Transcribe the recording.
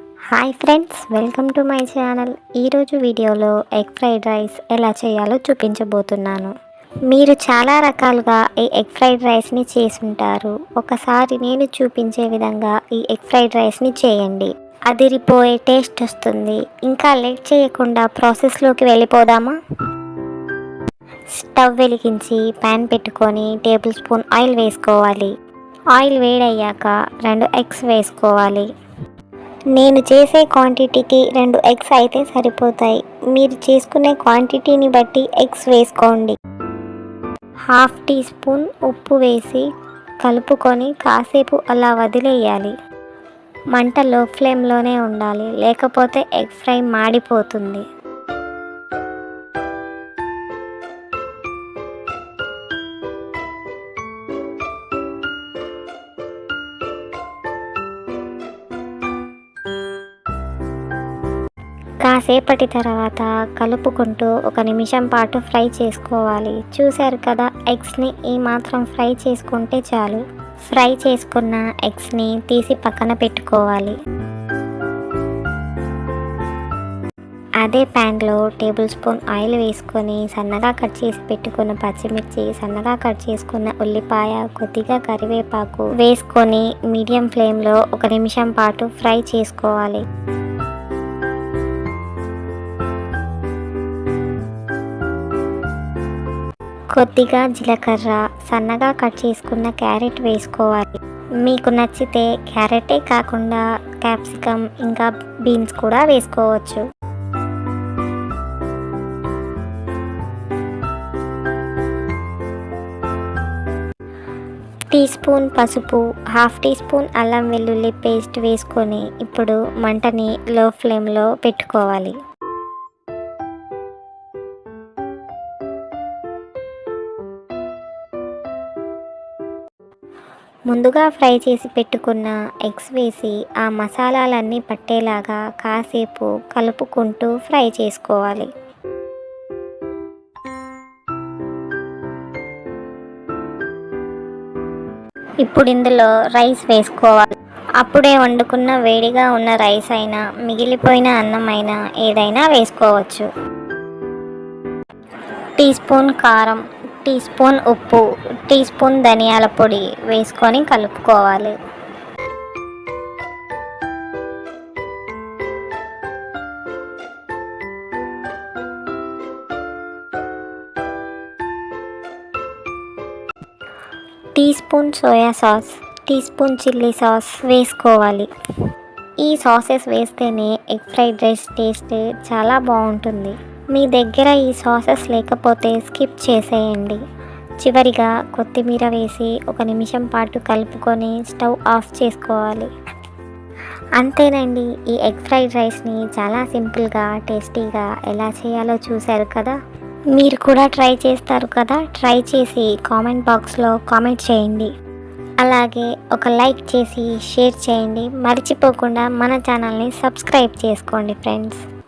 Hi friends welcome to my channel ఈరోజు వీడియోలో egg fried rice ఎలా చేయాలో చూపించబోతున్నాను. మీరు చాలా రకాలుగా ఈ ఎగ్ ఫ్రైడ్ రైస్ని చేసుంటారు. ఒకసారి నేను చూపించే విధంగా ఈ ఎగ్ ఫ్రైడ్ రైస్ని చేయండి. అదిరిపోయే టేస్ట్ వస్తుంది. ఇంకా లేట్ చేయకుండా ప్రాసెస్లోకి వెళ్ళిపోదామా? స్టవ్ వెలిగించి ప్యాన్ పెట్టుకొని టేబుల్ స్పూన్ ఆయిల్ వేసుకోవాలి. ఆయిల్ వేడయ్యాక రెండు ఎగ్స్ వేసుకోవాలి. నేను చేసే క్వాంటిటీకి రెండు ఎగ్స్ అయితే సరిపోతాయి. మీరు చేసుకునే క్వాంటిటీని బట్టి ఎగ్స్ వేసుకోండి. హాఫ్ టీ స్పూన్ ఉప్పు వేసి కలుపుకొని కాసేపు అలా వదిలేయాలి. మంట లో ఫ్లేమ్లోనే ఉండాలి. లేకపోతే ఎగ్ ఫ్రై మాడిపోతుంది. కాసేపటి తర్వాత కలుపుకుంటూ ఒక నిమిషం పాటు ఫ్రై చేసుకోవాలి. చూశారు కదా ఎగ్స్ని ఈ మాత్రం ఫ్రై చేసుకుంటే చాలు. ఫ్రై చేసుకున్న ఎగ్స్ని తీసి పక్కన పెట్టుకోవాలి. అదే ప్యాన్లో టేబుల్ స్పూన్ ఆయిల్ వేసుకొని సన్నగా కట్ చేసి పెట్టుకున్న పచ్చిమిర్చి సన్నగా కట్ చేసుకున్న ఉల్లిపాయ కొద్దిగా కరివేపాకు వేసుకొని మీడియం ఫ్లేమ్లో ఒక నిమిషం పాటు ఫ్రై చేసుకోవాలి. కొద్దిగా జీలకర్ర సన్నగా కట్ చేసుకున్న క్యారెట్ వేసుకోవాలి. మీకు నచ్చితే క్యారెటే కాకుండా క్యాప్సికమ్ ఇంకా బీన్స్ కూడా వేసుకోవచ్చు. టీ స్పూన్ పసుపు హాఫ్ టీ స్పూన్ అల్లం వెల్లుల్లి పేస్ట్ వేసుకొని ఇప్పుడు మంటని లో ఫ్లేమ్లో పెట్టుకోవాలి. ముందుగా ఫ్రై చేసి పెట్టుకున్న ఎగ్స్ వేసి ఆ మసాలాలన్నీ పట్టేలాగా కాసేపు కలుపుకుంటూ ఫ్రై చేసుకోవాలి. ఇప్పుడు ఇందులో రైస్ వేసుకోవాలి. అప్పుడే వండుకున్న వేడిగా ఉన్న రైస్ అయినా మిగిలిపోయిన అన్నం అయినా ఏదైనా వేసుకోవచ్చు. టీ స్పూన్ కారం టీ స్పూన్ ఉప్పు టీ స్పూన్ ధనియాల పొడి వేసుకొని కలుపుకోవాలి. Teaspoon soya sauce teaspoon chilli sauce వేసుకోవాలి. ఈ సాసెస్ వేస్తేనే ఎగ్ ఫ్రైడ్ రైస్ టేస్ట్ చాలా బాగుంటుంది. మీ దగ్గర ఈ సాసెస్ లేకపోతే స్కిప్ చేసేయండి. చివరిగా కొత్తిమీర వేసి ఒక నిమిషం పాటు కలుపుకొని స్టవ్ ఆఫ్ చేసుకోవాలి. అంతేనండి ఈ ఎగ్ ఫ్రైడ్ రైస్ని చాలా సింపుల్గా టేస్టీగా ఎలా చేయాలో చూశారు కదా? మీరు కూడా ట్రై చేస్తారు కదా? ట్రై చేసి కామెంట్ బాక్స్లో కామెంట్ చేయండి. అలాగే ఒక లైక్ చేసి షేర్ చేయండి. మర్చిపోకుండా మన ఛానల్ని సబ్స్క్రైబ్ చేసుకోండి ఫ్రెండ్స్.